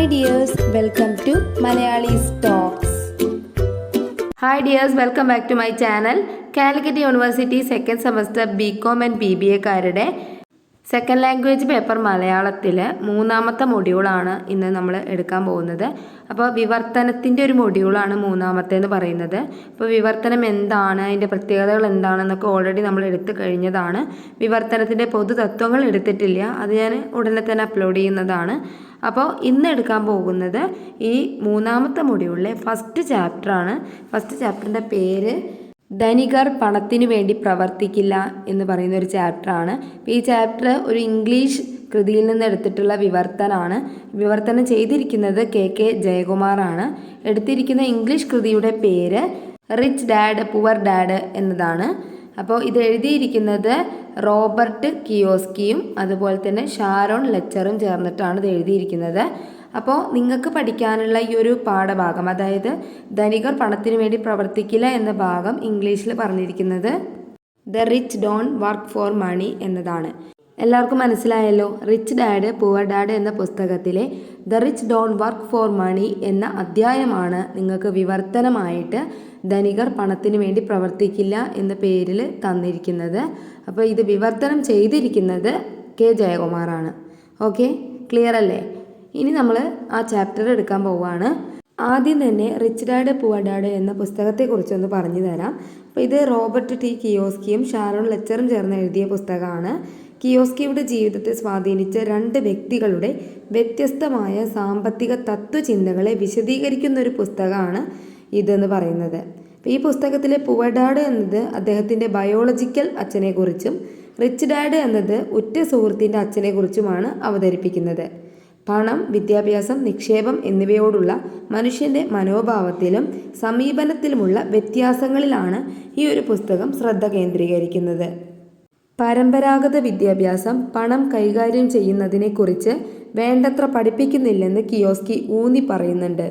Hi dears welcome to Malayali stocks hi dears welcome back to my channel Calicut university second semester B com and B B എക്കാരുടെ second language paper മലയാളത്തിൽ മൂന്നാമത്തെ മൊഡ്യൂളാണ് ഇന്ന് നമ്മൾ എടുക്കാൻ പോകുന്നത്. അപ്പോൾ വിവർത്തനത്തിന്റെ ഒരു മൊഡ്യൂളാണ് മൂന്നാമത്തെ എന്ന് പറയുന്നത്. അപ്പോൾ വിവർത്തനം എന്താണ്? അതിന്റെ പ്രത്യേകതകൾ എന്താണെന്നൊക്കെ ഓൾറെഡി നമ്മൾ എടുത്തു കഴിഞ്ഞതാണ്. വിവർത്തനത്തിന്റെ പൊതു തത്വങ്ങൾ എടുത്തിട്ടില്ല. അത് ഞാൻ ഉടനെ തന്നെ അപ്ലോഡ് ചെയ്യുന്നതാണ്. അപ്പോൾ ഇന്ന് എടുക്കാൻ പോകുന്നത് ഈ മൂന്നാമത്തെ മൊഡ്യൂളിലെ ഫസ്റ്റ് ചാപ്റ്ററാണ് ഫസ്റ്റ് ചാപ്റ്ററിന്റെ പേര് ധനികർ പണത്തിനു വേണ്ടി പ്രവർത്തിക്കില്ല എന്ന് പറയുന്ന ഒരു ചാപ്റ്ററാണ്. ഈ ചാപ്റ്റർ ഒരു ഇംഗ്ലീഷ് കൃതിയിൽ നിന്ന് എടുത്തിട്ടുള്ള വിവർത്തനമാണ് വിവർത്തനം ചെയ്തിരിക്കുന്നത് കെ കെ ജയകുമാറാണ്. എടുത്തിരിക്കുന്ന ഇംഗ്ലീഷ് കൃതിയുടെ പേര് റിച്ച് ഡാഡ് പുവർ ഡാഡ് എന്നതാണ്. അപ്പോൾ ഇത് എഴുതിയിരിക്കുന്നത് റോബർട്ട് കിയോസ്കിയും അതുപോലെ തന്നെ ഷാരോൺ ലെച്ചറും ചേർന്നിട്ടാണ് ഇത് എഴുതിയിരിക്കുന്നത്. അപ്പോൾ നിങ്ങൾക്ക് പഠിക്കാനുള്ള ഈ ഒരു പാഠഭാഗം അതായത് ധനികർ പണത്തിനു വേണ്ടി പ്രവർത്തിക്കില്ല എന്ന ഭാഗം ഇംഗ്ലീഷിൽ പറഞ്ഞിരിക്കുന്നത് the rich don't work for money എന്നതാണ്. എല്ലാവർക്കും മനസ്സിലായല്ലോ? റിച്ച് ഡാഡ് പുവർ ഡാഡ് എന്ന പുസ്തകത്തിലെ the rich don't work for money എന്ന അധ്യായമാണ് നിങ്ങൾക്ക് വിവർത്തനമായിട്ട് ധനികർ പണത്തിന് വേണ്ടി പ്രവർത്തിക്കില്ല എന്ന പേരിൽ തന്നിരിക്കുന്നത്. അപ്പോൾ ഇത് വിവർത്തനം ചെയ്തിരിക്കുന്നത് കെ. ജയകുമാറാണ്. ഓക്കെ? ക്ലിയർ അല്ലേ? ഇനി നമ്മൾ ആ ചാപ്റ്റർ എടുക്കാൻ പോവുകയാണ് ആദ്യം തന്നെ റിച്ച് ഡാഡ് പുവർ ഡാഡ് എന്ന പുസ്തകത്തെക്കുറിച്ചൊന്ന് പറഞ്ഞു തരാം. അപ്പോൾ ഇത് റോബർട്ട് ടി കിയോസ്കിയും ഷാരോൺ ലെച്ചറും ചേർന്ന് എഴുതിയ പുസ്തകമാണ്. കിയോസ്കിയുടെ ജീവിതത്തെ സ്വാധീനിച്ച രണ്ട് വ്യക്തികളുടെ വ്യത്യസ്തമായ സാമ്പത്തിക തത്വചിന്തകളെ വിശദീകരിക്കുന്ന ഒരു പുസ്തകമാണ് ഇതെന്ന് പറയുന്നത്. ഈ പുസ്തകത്തിലെ പുവഡാഡ് എന്നത് അദ്ദേഹത്തിന്റെ ബയോളജിക്കൽ അച്ഛനെക്കുറിച്ചും റിച്ച് ഡാഡ് എന്നത് ഉറ്റ സുഹൃത്തിന്റെ അച്ഛനെക്കുറിച്ചുമാണ് അവതരിപ്പിക്കുന്നത്. പണം വിദ്യാഭ്യാസം നിക്ഷേപം എന്നിവയോടുള്ള മനുഷ്യന്റെ മനോഭാവത്തിലും സമീപനത്തിലുമുള്ള വ്യത്യാസങ്ങളിലാണ് ഈ ഒരു പുസ്തകം ശ്രദ്ധ കേന്ദ്രീകരിക്കുന്നത്. പരമ്പരാഗത വിദ്യാഭ്യാസം പണം കൈകാര്യം ചെയ്യുന്നതിനെക്കുറിച്ച് വേണ്ടത്ര പഠിപ്പിക്കുന്നില്ലെന്ന് കിയോസ്കി ഊന്നി പറയുന്നുണ്ട്.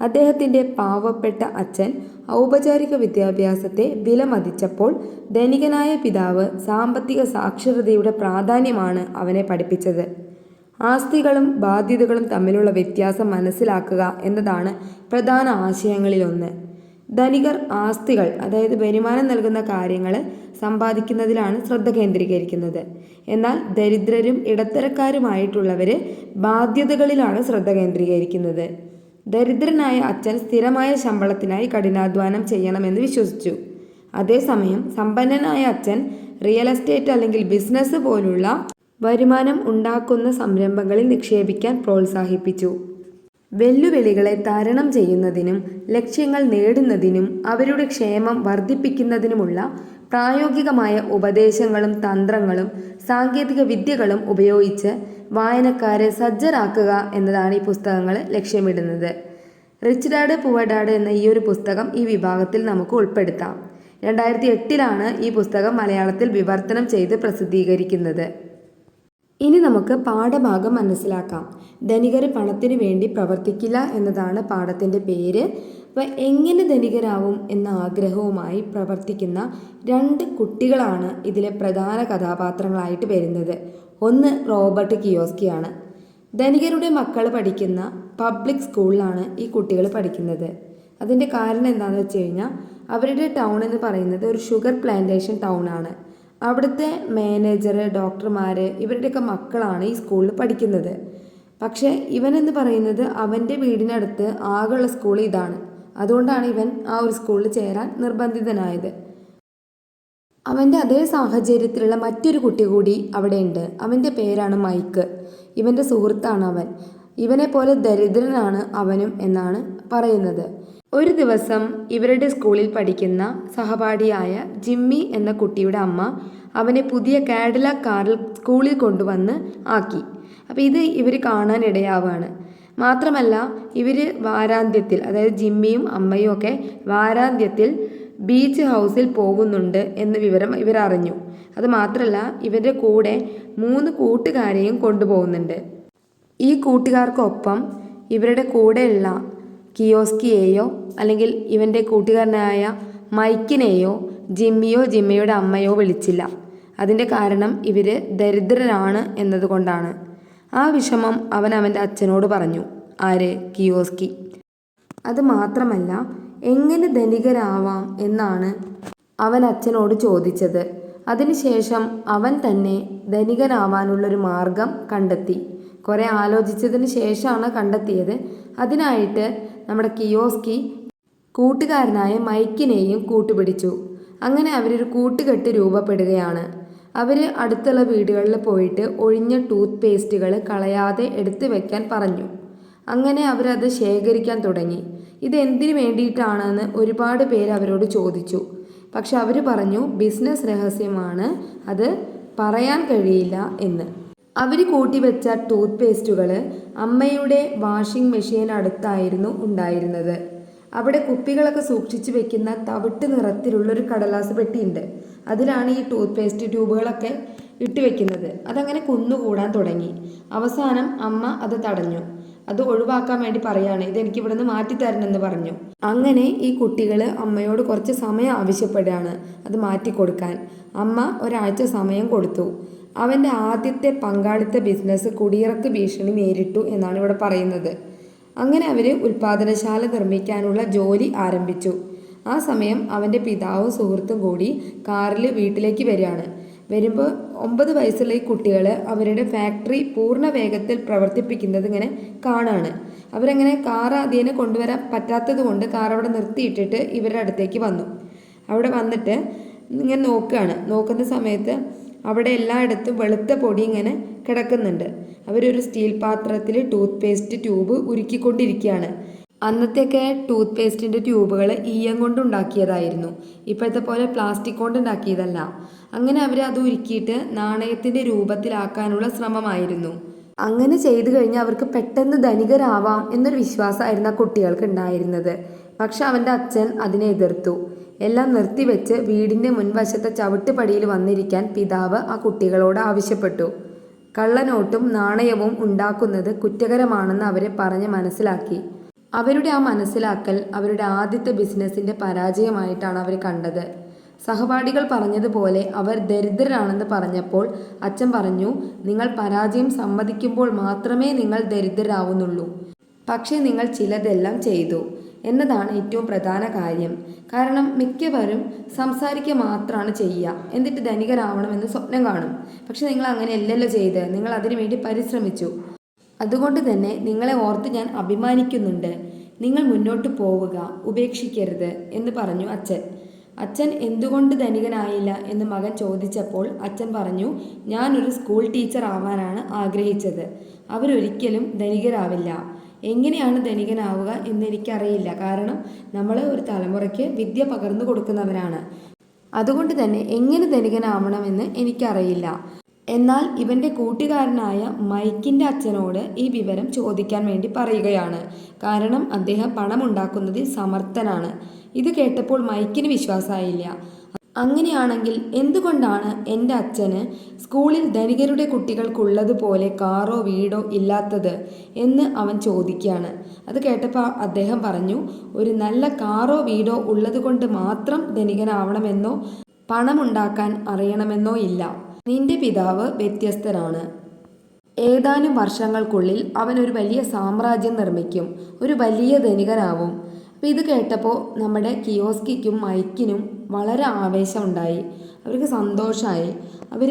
അദ്ദേഹത്തിന്റെ പാവപ്പെട്ട അച്ഛൻ ഔപചാരിക വിദ്യാഭ്യാസത്തെ വിലമതിച്ചപ്പോൾ ധനികനായ പിതാവ് സാമ്പത്തിക സാക്ഷരതയുടെ പ്രാധാന്യമാണ് അവനെ പഠിപ്പിച്ചത്. ആസ്തികളും ബാധ്യതകളും തമ്മിലുള്ള വ്യത്യാസം മനസ്സിലാക്കുക എന്നതാണ് പ്രധാന ആശയങ്ങളിലൊന്ന്. ധനികർ ആസ്തികൾ അതായത് വരുമാനം നൽകുന്ന കാര്യങ്ങൾ സമ്പാദിക്കുന്നതിലാണ് ശ്രദ്ധ കേന്ദ്രീകരിക്കുന്നത്. എന്നാൽ ദരിദ്രരും ഇടത്തരക്കാരുമായിട്ടുള്ളവർ ബാധ്യതകളിലാണ് ശ്രദ്ധ കേന്ദ്രീകരിക്കുന്നത്. ദരിദ്രനായ അച്ഛൻ സ്ഥിരമായ ശമ്പളത്തിനായി കഠിനാധ്വാനം ചെയ്യണമെന്ന് വിശ്വസിച്ചു. അതേസമയം സമ്പന്നനായ അച്ഛൻ റിയൽ എസ്റ്റേറ്റ് അല്ലെങ്കിൽ ബിസിനസ് പോലുള്ള വരുമാനം ഉണ്ടാക്കുന്ന സംരംഭങ്ങളിൽ നിക്ഷേപിക്കാൻ പ്രോത്സാഹിപ്പിച്ചു. വെല്ലുവിളികളെ തരണം ചെയ്യുന്നതിനും ലക്ഷ്യങ്ങൾ നേടുന്നതിനും അവരുടെ ക്ഷേമം വർദ്ധിപ്പിക്കുന്നതിനുമുള്ള പ്രായോഗികമായ ഉപദേശങ്ങളും തന്ത്രങ്ങളും സാങ്കേതിക വിദ്യകളും ഉപയോഗിച്ച് വായനക്കാരെ സജ്ജരാക്കുക എന്നതാണ് ഈ പുസ്തകങ്ങൾ ലക്ഷ്യമിടുന്നത്. റിച്ച് ഡാഡ് പുവർ ഡാഡ് എന്ന ഈ ഒരു പുസ്തകം ഈ വിഭാഗത്തിൽ നമുക്ക് ഉൾപ്പെടുത്താം. രണ്ടായിരത്തി എട്ടിലാണ് ഈ പുസ്തകം മലയാളത്തിൽ വിവർത്തനം ചെയ്ത് പ്രസിദ്ധീകരിക്കുന്നത്. ഇനി നമുക്ക് പാഠഭാഗം മനസ്സിലാക്കാം. ധനികർ പണത്തിന് വേണ്ടി പ്രവർത്തിക്കില്ല എന്നതാണ് പാഠത്തിന്റെ പേര്. അപ്പോൾ എങ്ങനെ ധനികരാവും എന്ന ആഗ്രഹവുമായി പ്രവർത്തിക്കുന്ന രണ്ട് കുട്ടികളാണ് ഇതിലെ പ്രധാന കഥാപാത്രങ്ങളായിട്ട് വരുന്നത്. ഒന്ന് റോബർട്ട് കിയോസ്കിയാണ്. ധനികരുടെ മക്കൾ പഠിക്കുന്ന പബ്ലിക് സ്കൂളിലാണ് ഈ കുട്ടികൾ പഠിക്കുന്നത്. അതിന്റെ കാരണം എന്താണെന്ന് വെച്ച് കഴിഞ്ഞാൽ അവരുടെ ടൗൺ എന്ന് പറയുന്നത് ഒരു ഷുഗർ പ്ലാന്റേഷൻ ടൗൺ ആണ്. അവിടുത്തെ മാനേജർ ഡോക്ടർമാർ ഇവരുടെയൊക്കെ മക്കളാണ് ഈ സ്കൂളിൽ പഠിക്കുന്നത്. പക്ഷേ ഇവനെന്ന് പറയുന്നത് അവന്റെ വീടിനടുത്ത് ആകെയുള്ള സ്കൂൾ ഇതാണ്. അതുകൊണ്ടാണ് ഇവൻ ആ ഒരു സ്കൂളിൽ ചേരാൻ നിർബന്ധിതനായത്. അവന്റെ അതേ സാഹചര്യത്തിലുള്ള മറ്റൊരു കുട്ടി കൂടി അവിടെയുണ്ട്. അവന്റെ പേരാണ് മൈക്ക്. ഇവന്റെ സുഹൃത്താണ് അവൻ. ഇവനെ പോലെ ദരിദ്രനാണ് അവനും എന്നാണ് പറയുന്നത്. ഒരു ദിവസം ഇവരുടെ സ്കൂളിൽ പഠിക്കുന്ന സഹപാഠിയായ ജിമ്മി എന്ന കുട്ടിയുടെ അമ്മ അവനെ പുതിയ കാഡില കാറിൽ സ്കൂളിൽ കൊണ്ടുവന്ന് ആക്കി. അപ്പോൾ ഇത് ഇവർ കാണാൻ ഇടയാവാണ്. മാത്രമല്ല ഇവർ വാരാന്ത്യത്തിൽ അതായത് ജിമ്മിയും അമ്മയും ഒക്കെ വാരാന്ത്യത്തിൽ ബീച്ച് ഹൗസിൽ പോകുന്നുണ്ട് എന്ന വിവരം ഇവർ അറിഞ്ഞു അത് മാത്രമല്ല ഇവരുടെ കൂടെ മൂന്ന് കൂട്ടുകാരെയും കൊണ്ടുപോകുന്നുണ്ട്. ഈ കൂട്ടുകാർക്കൊപ്പം ഇവരുടെ കൂടെയുള്ള കിയോസ്കിയെയോ അല്ലെങ്കിൽ ഇവന്റെ കൂട്ടുകാരനായ മൈക്കിനെയോ ജിമ്മിയോ ജിമ്മയുടെ അമ്മയോ വിളിച്ചില്ല. അതിന്റെ കാരണം ഇവർ ദരിദ്രരാണ് എന്നതുകൊണ്ടാണ്. ആ വിഷമം അവൻ അവന്റെ അച്ഛനോട് പറഞ്ഞു. ആര്? കിയോസ്കി. അത് മാത്രമല്ല എങ്ങനെ ധനികരാവാം എന്നാണ് അവൻ അച്ഛനോട് ചോദിച്ചത്. അതിനുശേഷം അവൻ തന്നെ ധനികനാവാനുള്ളൊരു മാർഗം കണ്ടെത്തി. കുറേ ആലോചിച്ചതിന് ശേഷമാണ് കണ്ടെത്തിയത്. അതിനായിട്ട് നമ്മുടെ കിയോസ്കി കൂട്ടുകാരനായ മൈക്കിനെയും കൂട്ടുപിടിച്ചു. അങ്ങനെ അവരൊരു കൂട്ടുകെട്ട് രൂപപ്പെടുകയാണ്. അവർ അടുത്തുള്ള വീടുകളിൽ പോയിട്ട് ഒഴിഞ്ഞ ടൂത്ത് പേസ്റ്റുകൾ കളയാതെ എടുത്തു വെക്കാൻ പറഞ്ഞു. അങ്ങനെ അവരത് ശേഖരിക്കാൻ തുടങ്ങി. ഇത് എന്തിനു വേണ്ടിയിട്ടാണെന്ന് ഒരുപാട് പേര് അവരോട് ചോദിച്ചു. പക്ഷെ അവർ പറഞ്ഞു ബിസിനസ് രഹസ്യമാണ്. അത് പറയാൻ കഴിയില്ല എന്ന്. അവർ കൂട്ടിവെച്ച ടൂത്ത് പേസ്റ്റുകൾ അമ്മയുടെ വാഷിംഗ് മെഷീൻ അടുത്തായിരുന്നു ഉണ്ടായിരുന്നത്. അവിടെ കുപ്പികളൊക്കെ സൂക്ഷിച്ചു വെക്കുന്ന തവിട്ട് നിറത്തിലുള്ളൊരു കടലാസ് പെട്ടിയുണ്ട്. അതിലാണ് ഈ ടൂത്ത് പേസ്റ്റ് ട്യൂബുകളൊക്കെ ഇട്ട് വെക്കുന്നത്. അതങ്ങനെ കുന്നുകൂടാൻ തുടങ്ങി. അവസാനം അമ്മ അത് തടഞ്ഞു. അത് ഒഴിവാക്കാൻ വേണ്ടി പറയാണ് ഇത് എനിക്ക് നിന്ന് മാറ്റി തരണമെന്ന് പറഞ്ഞു. അങ്ങനെ ഈ കുട്ടികൾ അമ്മയോട് കുറച്ച് സമയം ആവശ്യപ്പെടുകയാണ് അത് മാറ്റി കൊടുക്കാൻ അമ്മ ഒരാഴ്ച സമയം കൊടുത്തു. അവന്റെ ആദ്യത്തെ പങ്കാളിത്ത ബിസിനസ് കുടിയിറക്ക് ഭീഷണി നേരിട്ടു എന്നാണ് ഇവിടെ പറയുന്നത്. അങ്ങനെ അവർ ഉൽപ്പാദനശാല നിർമ്മിക്കാനുള്ള ജോലി ആരംഭിച്ചു. ആ സമയം അവന്റെ പിതാവും സുഹൃത്തും കൂടി കാറിൽ വീട്ടിലേക്ക് വരികയാണ്. വരുമ്പോൾ ഒമ്പത് വയസ്സുള്ള ഈ കുട്ടികൾ അവരുടെ ഫാക്ടറി പൂർണ വേഗത്തിൽ പ്രവർത്തിപ്പിക്കുന്നത് ഇങ്ങനെ കാണാണ്. അവരങ്ങനെ കാർ ആദ്യേനെ കൊണ്ടുവരാൻ പറ്റാത്തത് കൊണ്ട് കാർ അവിടെ നിർത്തിയിട്ടിട്ട് ഇവരുടെ അടുത്തേക്ക് വന്നു. അവിടെ വന്നിട്ട് ഇങ്ങനെ നോക്കുകയാണ് നോക്കുന്ന സമയത്ത് അവിടെ എല്ലായിടത്തും വെളുത്ത പൊടി ഇങ്ങനെ കിടക്കുന്നുണ്ട്. അവരൊരു സ്റ്റീൽ പാത്രത്തിൽ ടൂത്ത് പേസ്റ്റ് ട്യൂബ് ഉരുക്കിക്കൊണ്ടിരിക്കുകയാണ്. അന്നത്തെയൊക്കെ ടൂത്ത് പേസ്റ്റിന്റെ ട്യൂബുകൾ ഈയം കൊണ്ടുണ്ടാക്കിയതായിരുന്നു. ഇപ്പോഴത്തെ പോലെ പ്ലാസ്റ്റിക് കൊണ്ട് ഉണ്ടാക്കിയതല്ല അങ്ങനെ അവർ അത് ഉരുക്കിയിട്ട് നാണയത്തിന്റെ രൂപത്തിലാക്കാനുള്ള ശ്രമമായിരുന്നു. അങ്ങനെ ചെയ്തു കഴിഞ്ഞാൽ അവർക്ക് പെട്ടെന്ന് ധനികരാവാം എന്നൊരു വിശ്വാസമായിരുന്നു ആ കുട്ടികൾക്ക് ഉണ്ടായിരുന്നത് പക്ഷെ അവന്റെ അച്ഛൻ അതിനെ എതിർത്തു. എല്ലാം നിർത്തിവെച്ച് വീടിന്റെ മുൻവശത്തെ ചവിട്ടുപടിയിൽ വന്നിരിക്കാൻ പിതാവ് ആ കുട്ടികളോട് ആവശ്യപ്പെട്ടു. കള്ളനോട്ടും നാണയവും ഉണ്ടാക്കുന്നത് കുറ്റകരമാണെന്ന് അവരെ പറഞ്ഞ് മനസ്സിലാക്കി. അവരുടെ ആ മനസ്സിലാക്കൽ അവരുടെ ആദ്യത്തെ ബിസിനസ്സിന്റെ പരാജയമായിട്ടാണ് അവർ കണ്ടത്. സഹപാഠികൾ പറഞ്ഞതുപോലെ അവർ ദരിദ്രരാണെന്ന് പറഞ്ഞപ്പോൾ അച്ഛൻ പറഞ്ഞു നിങ്ങൾ പരാജയം സമ്മതിക്കുമ്പോൾ മാത്രമേ നിങ്ങൾ ദരിദ്രരാവുന്നുള്ളൂ. പക്ഷേ നിങ്ങൾ ചിലതെല്ലാം ചെയ്തു. എന്നതാണ് ഏറ്റവും പ്രധാന കാര്യം. കാരണം മിക്കവരും സംസാരിക്കുക മാത്രമാണ് ചെയ്യുക. എന്നിട്ട് ധനികരാവണമെന്ന് സ്വപ്നം കാണും. പക്ഷെ നിങ്ങൾ അങ്ങനെയല്ലല്ലോ ചെയ്ത്. നിങ്ങൾ അതിനു വേണ്ടി പരിശ്രമിച്ചു. അതുകൊണ്ട് തന്നെ നിങ്ങളെ ഓർത്ത് ഞാൻ അഭിമാനിക്കുന്നുണ്ട്. നിങ്ങൾ മുന്നോട്ട് പോവുക ഉപേക്ഷിക്കരുത് എന്ന് പറഞ്ഞു അച്ഛൻ. അച്ഛൻ എന്തുകൊണ്ട് ധനികനായില്ല എന്ന് മകൻ ചോദിച്ചപ്പോൾ അച്ഛൻ പറഞ്ഞു ഞാനൊരു സ്കൂൾ ടീച്ചർ ആവാനാണ് ആഗ്രഹിച്ചത്. അവരൊരിക്കലും ധനികരാവില്ല. എങ്ങനെയാണ് ധനികനാവുക എന്ന് എനിക്കറിയില്ല കാരണം നമ്മൾ ഒരു തലമുറയ്ക്ക് വിദ്യ പകർന്നു കൊടുക്കുന്നവരാണ്. അതുകൊണ്ട് തന്നെ എങ്ങനെ ധനികനാവണമെന്ന് എനിക്കറിയില്ല. എന്നാൽ ഇവന്റെ കൂട്ടുകാരനായ മൈക്കിന്റെ അച്ഛനോട് ഈ വിവരം ചോദിക്കാൻ വേണ്ടി പറയുകയാണ്. കാരണം അദ്ദേഹം പണമുണ്ടാക്കുന്നതിൽ സമർത്ഥനാണ്. ഇത് കേട്ടപ്പോൾ മൈക്കിന് വിശ്വാസമായില്ല. അങ്ങനെയാണെങ്കിൽ എന്തുകൊണ്ടാണ് എന്റെ അച്ഛന് സ്കൂളിൽ ധനികരുടെ കുട്ടികൾക്കുള്ളതുപോലെ കാറോ വീടോ ഇല്ലാത്തത് എന്ന് അവൻ ചോദിക്കുകയാണ്. അത് കേട്ടപ്പോൾ അദ്ദേഹം പറഞ്ഞു ഒരു നല്ല കാറോ വീടോ ഉള്ളതുകൊണ്ട് മാത്രം ധനികനാവണമെന്നോ പണമുണ്ടാക്കാൻ അറിയണമെന്നോ ഇല്ല. നിന്റെ പിതാവ് വ്യത്യസ്തനാണ്. ഏതാനും വർഷങ്ങൾക്കുള്ളിൽ അവൻ ഒരു വലിയ സാമ്രാജ്യം നിർമ്മിക്കും. ഒരു വലിയ ധനികനാവും. അപ്പോൾ ഇത് കേട്ടപ്പോൾ നമ്മുടെ കിയോസ്കിക്കും മൈക്കിനും വളരെ ആവേശമുണ്ടായി അവർക്ക് സന്തോഷമായി അവർ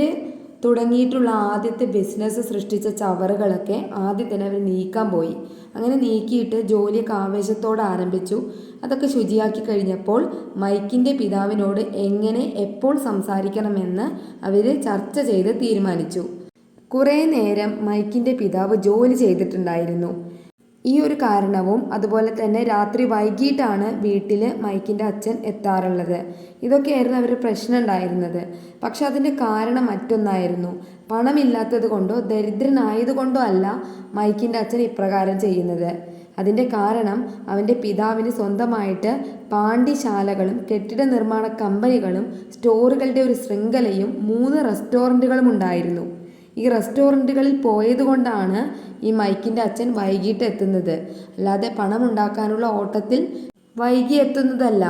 തുടങ്ങിയിട്ടുള്ള ആദ്യത്തെ ബിസിനസ് സൃഷ്ടിച്ച ചവറുകളൊക്കെ ആദ്യം തന്നെ അവർ നീക്കാൻ പോയി. അങ്ങനെ നീക്കിയിട്ട് ജോലിയൊക്കെ ആവേശത്തോടെ ആരംഭിച്ചു. അതൊക്കെ ശുചിയാക്കി കഴിഞ്ഞപ്പോൾ മൈക്കിന്റെ പിതാവിനോട് എങ്ങനെ എപ്പോൾ സംസാരിക്കണമെന്ന് അവർ ചർച്ച ചെയ്ത് തീരുമാനിച്ചു. കുറേ നേരം മൈക്കിന്റെ പിതാവ് ജോലി ചെയ്തിട്ടുണ്ടായിരുന്നു. ഈ ഒരു കാരണവും അതുപോലെ തന്നെ രാത്രി വൈകിട്ടാണ് വീട്ടിൽ മൈക്കിന്റെ അച്ഛൻ എത്താറുള്ളത്. ഇതൊക്കെയായിരുന്നു അവർ പ്രശ്നം ഉണ്ടായിരുന്നത്. പക്ഷെ അതിന്റെ കാരണം മറ്റൊന്നായിരുന്നു. പണമില്ലാത്തത് കൊണ്ടോ ദരിദ്രനായതുകൊണ്ടോ അല്ല മൈക്കിന്റെ അച്ഛൻ ഇപ്രകാരം ചെയ്യുന്നത്. അതിന്റെ കാരണം അവന്റെ പിതാവിന് സ്വന്തമായിട്ട് പാണ്ഡിശാലകളും കെട്ടിട നിർമ്മാണ കമ്പനികളും സ്റ്റോറുകളുടെ ഒരു ശൃംഖലയും മൂന്ന് റെസ്റ്റോറന്റുകളും ഉണ്ടായിരുന്നു ഈ റെസ്റ്റോറന്റുകളിൽ പോയതുകൊണ്ടാണ് ഈ മൈക്കിന്റെ അച്ഛൻ വൈകിട്ട് എത്തുന്നത്. അല്ലാതെ പണം ഉണ്ടാക്കാനുള്ള ഓട്ടത്തിൽ വൈകി എത്തുന്നതല്ല.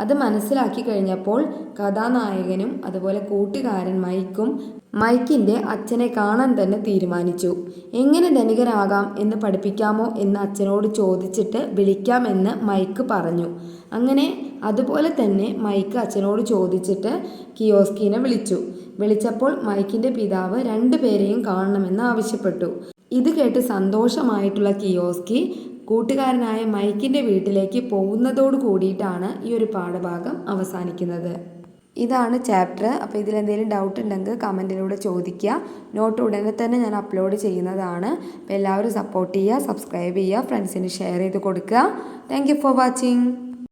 അത് മനസ്സിലാക്കി കഴിഞ്ഞപ്പോൾ കഥാനായകനും അതുപോലെ കൂട്ടുകാരൻ മൈക്കും മൈക്കിന്റെ അച്ഛനെ കാണാൻ തന്നെ തീരുമാനിച്ചു. എങ്ങനെ ധനികരാകാം എന്ന് പഠിപ്പിക്കാമോ എന്ന് അച്ഛനോട് ചോദിച്ചിട്ട് വിളിക്കാമെന്ന് മൈക്ക് പറഞ്ഞു. അങ്ങനെ അതുപോലെ തന്നെ മൈക്ക് അച്ഛനോട് ചോദിച്ചിട്ട് കിയോസ്കീനെ വിളിച്ചു. വിളിച്ചപ്പോൾ മൈക്കിന്റെ പിതാവ് രണ്ടുപേരെയും കാണണമെന്ന് ആവശ്യപ്പെട്ടു. ഇത് കേട്ട് സന്തോഷമായിട്ടുള്ള കിയോസ്കി കൂട്ടുകാരനായ മൈക്കിന്റെ വീട്ടിലേക്ക് പോകുന്നതോട് കൂടിയിട്ടാണ് ഈ ഒരു പാഠഭാഗം അവസാനിക്കുന്നത്. ഇതാണ് ചാപ്റ്റർ. അപ്പോൾ ഇതിലെന്തെങ്കിലും ഡൗട്ട് ഉണ്ടെങ്കിൽ കമന്റിലൂടെ ചോദിക്കുക. നോട്ട് ഉടനെ തന്നെ ഞാൻ അപ്ലോഡ് ചെയ്യുന്നതാണ്. അപ്പോൾ എല്ലാവരും സപ്പോർട്ട് ചെയ്യുക സബ്സ്ക്രൈബ് ചെയ്യുക ഫ്രണ്ട്സിന് ഷെയർ ചെയ്ത് കൊടുക്കുക. Thank for watching